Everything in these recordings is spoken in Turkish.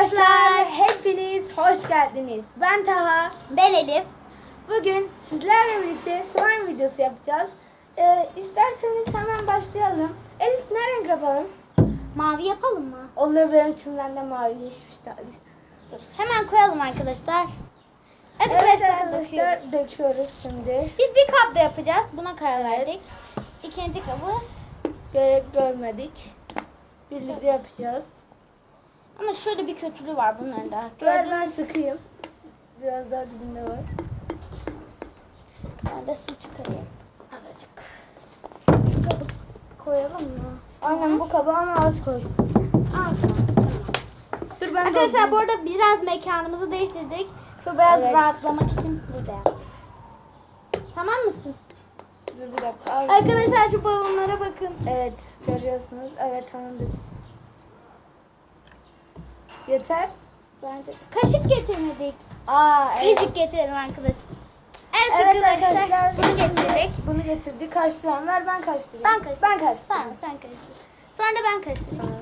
Arkadaşlar hepiniz hoş geldiniz. Ben Taha. Ben Elif. Bugün sizlerle birlikte slime videosu yapacağız. Ee, isterseniz hemen başlayalım. Elif ne renk yapalım? Mavi yapalım mı? Olur benim içimden de mavi geçmiş tabii. Dur. Hemen koyalım arkadaşlar. Evet, Evet arkadaşlar, arkadaşlar döküyoruz. döküyoruz şimdi. Biz bir kapta yapacağız. Buna karar verdik. İkinci kabı. Gerek görmedik. Birlikte yapacağız. Ama şöyle bir kötülüğü var bunların da. Ver ben sıkayım. Biraz daha dibinde var. Ben de su çıkarayım. Azıcık. Şu kabı koyalım mı? Aynen bu kaba ama az koy. Al. Dur ben Arkadaşlar bu arada biraz mekanımızı değiştirdik. Şu biraz Evet. rahatlamak için burada yaptık. Tamam mısın? Dur bir dakika. Al. Arkadaşlar şu balonlara bakın. Evet görüyorsunuz. Evet tamamdır. Yeter. Bence kaşık getirmedik. Aa Kaşık getirelim arkadaşlar. Evet, Evet arkadaşlar, arkadaşlar bunu getirdik. Bunu getirdik. Karıştıran ver ben karıştırayım. Ben karıştırayım. Ben karıştırayım. Tamam sen karıştır. Sonra da ben karıştırayım.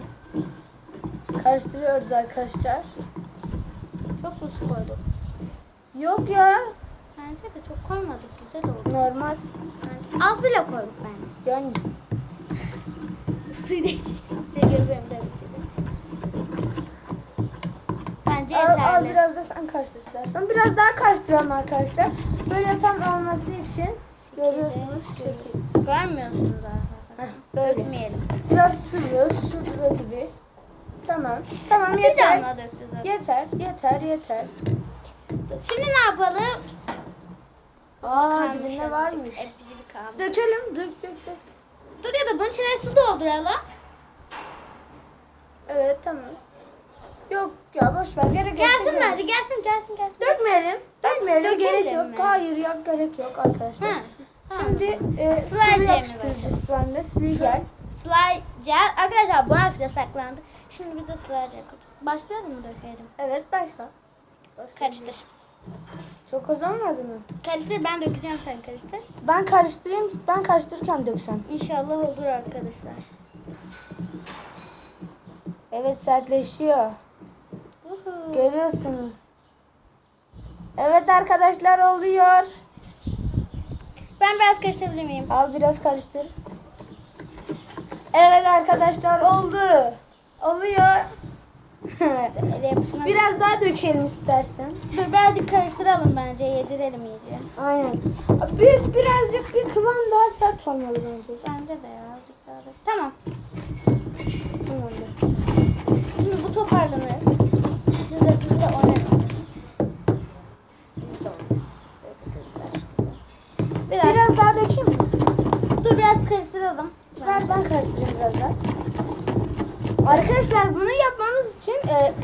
Karıştırıyoruz arkadaşlar. Çok mu su koyduk? Yok ya. Bence de çok koymadık. Güzel oldu. Normal. Bence. Az bile koyduk bence. Yani. Suyu değiş. Şey göbeğimde bitirdim. Bence Al, al yeterli. biraz da sen karıştır istersen. Biraz daha karıştıralım arkadaşlar. Böyle tam olması için görüyorsunuz. Şekil. Görmüyorsunuz arkadaşlar. Dökmeyelim. Biraz sıvı, su gibi. Tamam. Tamam Bir yeter. Yeter, yeter, yeter. Şimdi ne yapalım? Aa dibinde varmış. Epicik bir kalmış. Dökelim, dök dök dök. Dur ya da bunun içine su dolduralım. Evet tamam. Yok ya boş ver gerek yok. Gelsin bence gelsin gelsin gelsin. Dökmeyelim. Dökmeyelim gerek yok. mi? Hayır yok gerek yok arkadaşlar. Ha. Şimdi e, Slime sıvı jel'e yapıştırıcı slime sıvı gel. Slide gel. Arkadaşlar bu arkada saklandı. Şimdi bir de slide gel koyduk. Başlayalım mı dökelim? Evet başla. Karıştır. Çok az olmadı mı? Karıştır ben dökeceğim sen karıştır. Ben karıştırayım. Ben karıştırırken döksen. İnşallah olur arkadaşlar. Evet sertleşiyor. Uhu. Görüyorsunuz. Evet arkadaşlar oluyor. Ben biraz karıştırabilir miyim? Al biraz karıştır. Evet arkadaşlar oldu. Oluyor. Biraz daha dökelim istersen. Dur birazcık karıştıralım bence yedirelim iyice. Aynen. Büyük birazcık bir kıvam daha sert olmalı bence. Bence de ya azıcık daha dök. Tamam. Tamamdır. Şimdi bu toparlanır. Biz de sizle oynarız. Biz de oynarız. Evet arkadaşlar. Biraz, Biraz daha dökeyim mi? Dur biraz karıştıralım. Ver ben karıştırayım biraz daha. Arkadaşlar bunu yapmamız için e,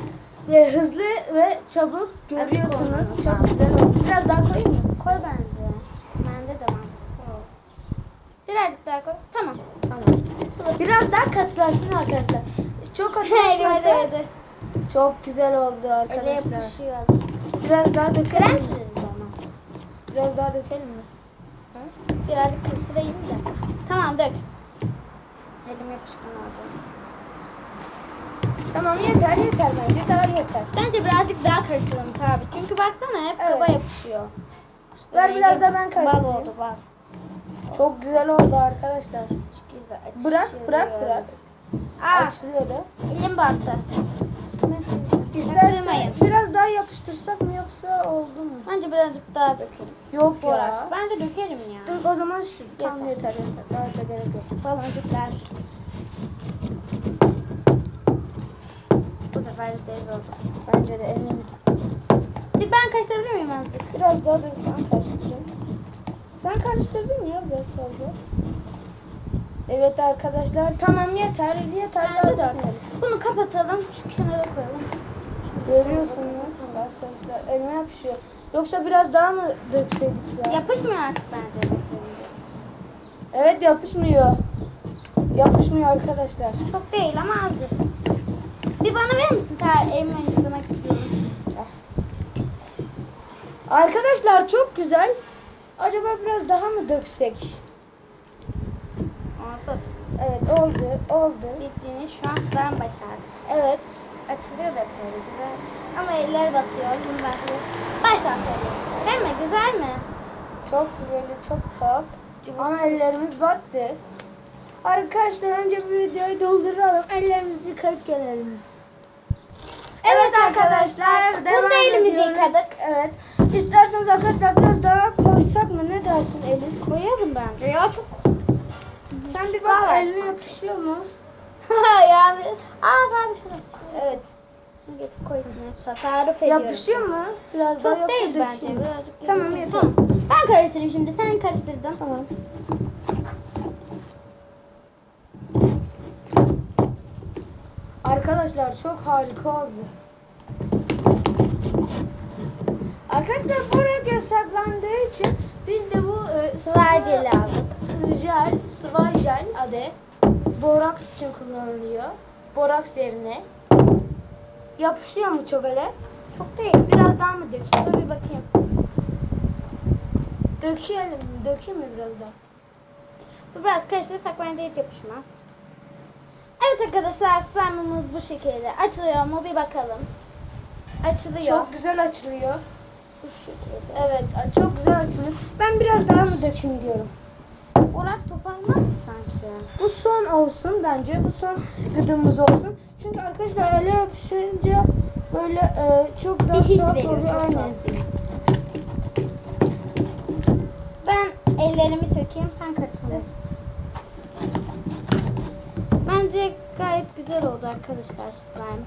e, hızlı ve çabuk görüyorsunuz. Çok güzel oldu. Biraz daha koyayım mı? Koy bence. Bence de mantıklı. Birazcık daha koy. Tamam. Tamam. Biraz daha katılaşsın arkadaşlar. Çok değdi. çok güzel oldu arkadaşlar. yapışıyor azıcık. Biraz daha dökelim mi? Biraz daha dökelim mi? Birazcık karıştırayım da. Tamam dök. Elim yapışkan oldu. Tamam yeter yeter bence daha yeter. Bence birazcık daha karıştıralım tabi. Çünkü baksana hep Evet. kaba yapışıyor. Ver biraz da ben Bal karıştırayım. oldu bal. Çok güzel oldu arkadaşlar. Bırak bırak bırak. Aa, Açılıyor da. elim battı. İstersen Çaktırmayın. biraz daha yapıştırsak mı yoksa oldu mu? Bence birazcık daha dökelim. Yok Borax. ya. Bence dökelim ya. Dur o zaman şu. Tamam Yeter. yeter yeter. Daha da gerek yok. Baloncuklar. Bu sefer yüzdeyiz oldu. Bence de eminim. Bir ben karıştırabilir miyim azıcık? Biraz daha dur ben karıştırayım. Sen karıştırdın ya biraz fazla. Evet arkadaşlar tamam yeter yeter daha Bence de. dökmeyelim. Bunu kapatalım. Şu kenara koyalım. Görüyorsunuz arkadaşlar elime yapışıyor. Yoksa biraz daha mı dökseydik ya? Yapışmıyor artık bence bitirince. Evet yapışmıyor. Yapışmıyor arkadaşlar. Çok değil ama azıcık. Bir bana verir misin? Ta elimi öncelemek istiyorum. Arkadaşlar çok güzel. Acaba biraz daha mı döksek? Oldu. Evet oldu oldu. Bittiğini şu an ben başardım. Evet. Aç açılıyor da böyle güzel. Ama eller batıyor. Bunu ben size baştan söyleyeyim. Değil mi? Güzel mi? Çok böyle çok tuhaf. Ama ellerimiz battı. Arkadaşlar önce bir videoyu dolduralım. Ellerimizi yıkayıp gelelim biz. Evet arkadaşlar, devam bunda elimizi yıkadık. Evet. İsterseniz arkadaşlar biraz daha koysak mı? Ne dersin Elif? Koyalım bence ya çok. Sen bir bak eline yapışıyor mu? yani. Aa tamam şuraya. Evet. Getir koy içine. Tasarruf ediyorum. Yapışıyor mu? Biraz daha Çok yoksa değil bence. Birazcık Tamam, yeter. Tamam. Ben karıştırayım şimdi. Sen karıştırdın. Tamam. Arkadaşlar çok harika oldu. Arkadaşlar borak yasaklandığı için biz de bu e, Sıvı jeli aldık. jel, sıvı jel adı boraks için kullanılıyor. Boraks yerine. Yapışıyor mu çok öyle? Çok değil. Biraz daha mı dökeyim? Dur bir bakayım. Dökelim? Dökeyim mi biraz daha? Bu biraz karıştırırsak bence hiç yapışmaz. Evet arkadaşlar slime'ımız bu şekilde. Açılıyor mu bir bakalım. Açılıyor. Çok güzel açılıyor. bu şekilde. Evet, çok güzel açılıyor. Ben biraz daha mı dökeyim diyorum. Orası toparlanmaz mı sanki? Bu son olsun bence. Bu son gıdımız olsun. Çünkü arkadaşlar ele yapışınca böyle e, çok daha Bir his veriyor. Çok Aynen. Ben ellerimi sökeyim sen karıştır. Bence gayet güzel oldu arkadaşlar slime.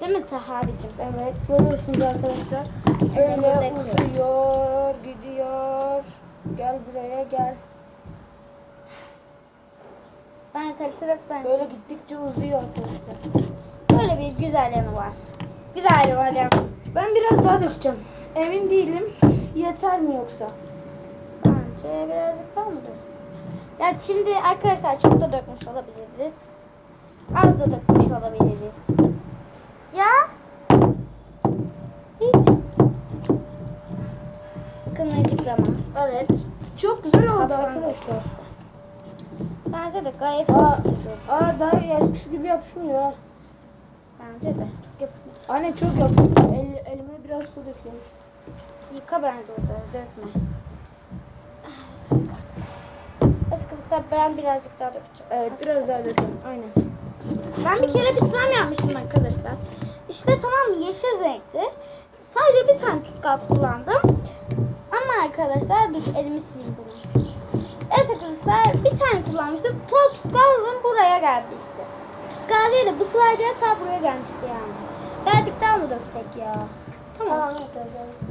Değil mi Taharicim? Evet, görüyorsunuz arkadaşlar. Böyle uzuyor, gidiyor. Gel buraya gel. Ben karıştırarak ben Böyle gittikçe uzuyor arkadaşlar. böyle bir güzel yanı var. Güzel hocam. Ben biraz daha dökeceğim. Emin değilim. Yeter mi yoksa? Bence birazcık daha mı döksün? Ya şimdi arkadaşlar çok da dökmüş olabiliriz. Az da dökmüş olabiliriz. Ya? Hiç. Kınacık zaman. Evet. Çok güzel oldu Kaplan arkadaşlar. Bence de gayet Aa, aa daha eskisi gibi yapışmıyor ha. Bence de çok yapışmış. Anne çok yapışmıyor. El, elime biraz su döküyormuş. Yıka bence orada dökme. Evet arkadaşlar ben birazcık daha dökeceğim. Evet biraz daha döküyorum. Aynen. Ben bir kere bir slime yapmıştım arkadaşlar. İşte tamam yeşil renkti. Sadece bir tane tutkal kullandım. Ama arkadaşlar dur elimi sileyim bunu. Arkadaşlar bir tane kullanmıştım. Tutkal tutkalım buraya geldi işte. Tutkal değil de bu slide'ya ta buraya gelmişti yani. Birazcık daha mı döksek ya? Tamam. Tamam.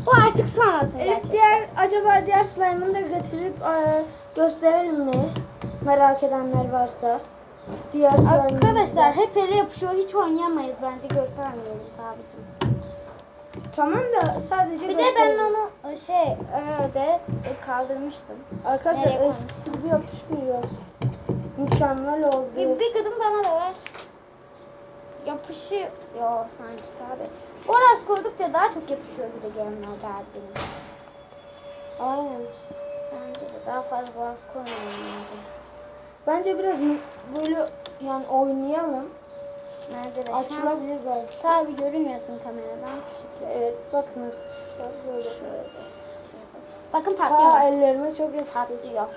Bu artık sonrası Elif gerçekten. diğer acaba diğer slime'ını da getirip e, gösterelim mi? Merak edenler varsa. Diğer. Arkadaşlar hep ele yapışıyor. Hiç oynayamayız bence göstermeyelim tabicim. Tamam da sadece Bir de ben onu şey öyle kaldırmıştım. Arkadaşlar Nereye eskisi gibi yapışmıyor. Mükemmel oldu. Bir, bir gıdım bana da ver. Yapışıyor sanki tabi. Borax koydukça daha çok yapışıyor gibi gelmeye geldiğinde. Aynen. Bence de daha fazla borax koymayalım bence. Bence biraz böyle yani oynayalım. An Açılabilir belki. tabi görünmüyorsun kameradan. Evet bakın. Şöyle. Bakın patlıyor. Ha ellerime çok yapıştı. Patlıyor.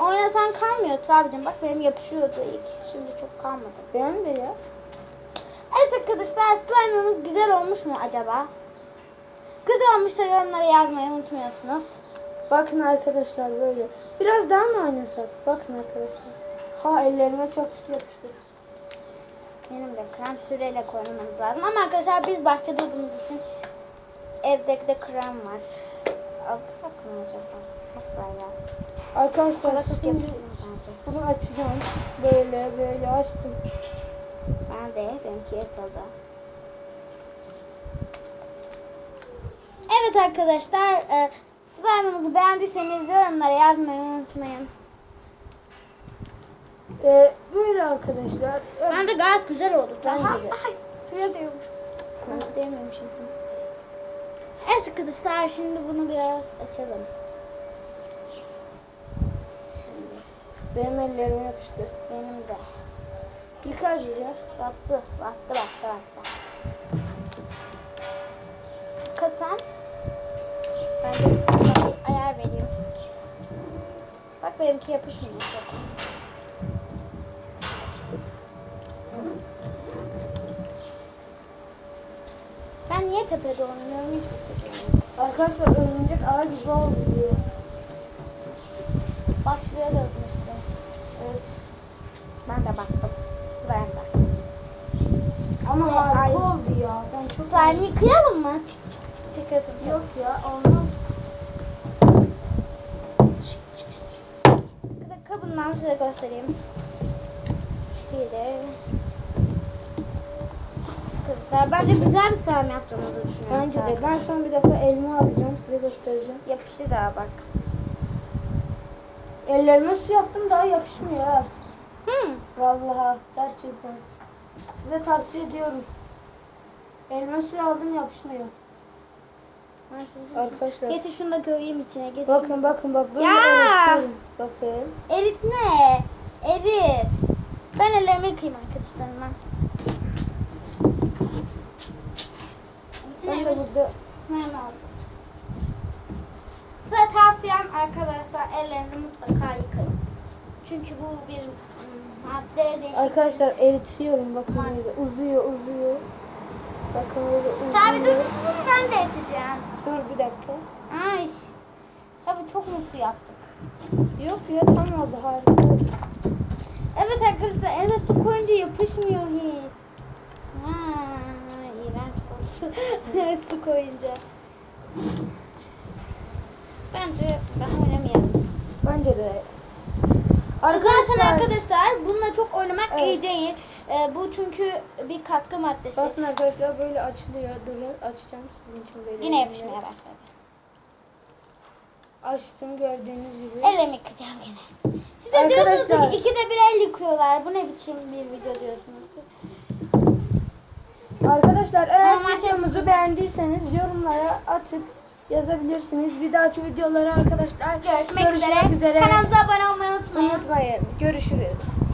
Oynasan kalmıyor abicim. Bak benim yapışıyordu ilk. Şimdi çok kalmadı. Benim de ya. Evet arkadaşlar slime'ımız güzel olmuş mu acaba? Güzel olmuşsa yorumlara yazmayı unutmuyorsunuz. Bakın arkadaşlar böyle. Biraz daha mı oynasak? Bakın arkadaşlar. Ha ellerime çok pis yapıştı. Benim de krem süreyle koymamız lazım. Ama arkadaşlar biz bahçede olduğumuz için evdeki de krem var. Alsak mı acaba? Asla ya. Arkadaşlar Kolay çok şimdi bunu açacağım. Böyle böyle açtım. Ben de benimki yatıldı. Evet arkadaşlar e, slime'ımızı beğendiyseniz yorumlara yazmayı unutmayın. Ee, böyle arkadaşlar. Bence gayet güzel oldu. Bence de. Ay, suya değiyormuş. Ben değmiyormuşum. Evet arkadaşlar şimdi bunu biraz açalım. Şimdi Benim ellerime yapıştı. benim de. Yıkar ya. Battı, battı, battı, battı. Kasan. Ben de ayar vereyim. Bak benimki yapışmıyor çok. Niye tepede oynuyorum. Arkadaşlar örümcek ağa gibi oldu. Bak şuraya da atmıştı. Evet. Ben de baktım. Sıra bende. Ama harika oldu ya. Ben çok Slime yıkayalım mı? Çık çık çık çık yapalım. Yok ya olmaz. Kabından size göstereyim. Şöyle. Kızlar bence güzel bir slime yaptığımızı düşünüyorum. Bence de. Ben son bir defa elma alacağım. Size göstereceğim. Yapışı daha bak. Ellerime su yaptım daha yakışmıyor ha. Hmm. Vallahi gerçekten. Size tavsiye ediyorum. Elma suyu aldım yapışmıyor. Şunu- Arkadaşlar. Getir şunu da koyayım içine. Getir. Bakın bakın bak böyle Ya! öğretiyorum. Bakın. Eritme. Erir. Ben ellerimi yıkayayım arkadaşlarıma. Ben burada. Size tavsiyem arkadaşlar ellerinizi mutlaka yıkayın. Çünkü bu bir mm, madde değişik. arkadaşlar eritiyorum bakın böyle uzuyor uzuyor. Bakın böyle uzuyor. Tabii dur dur ben de eriteceğim. Dur bir dakika. Ay. Tabii çok muslu yaptık. Yok ya tam oldu harika. Evet arkadaşlar en su koyunca yapışmıyor hiç. Vay, su koyunca. Bence daha oynamayalım. Bence de. Arkadaşlar arkadaşlar bununla çok oynamak Evet. iyi değil. Ee, bu çünkü bir katkı maddesi. Bakın arkadaşlar böyle açılıyor. Durun açacağım sizin için böyle. Yine yapışmaya başladı. Açtım gördüğünüz gibi. Ellerimi yıkayacağım yine. Siz de diyorsunuz Arkadaşlar- ki ikide bir el yıkıyorlar. Bu ne biçim bir video diyorsunuz. Arkadaşlar eğer Ama videomuzu beğendiyseniz yorumlara atıp yazabilirsiniz. Bir dahaki videolara arkadaşlar Görüşmek, görüşmek üzere. üzere. Kanalımıza abone olmayı unutmayın. Unutmayın. Görüşürüz.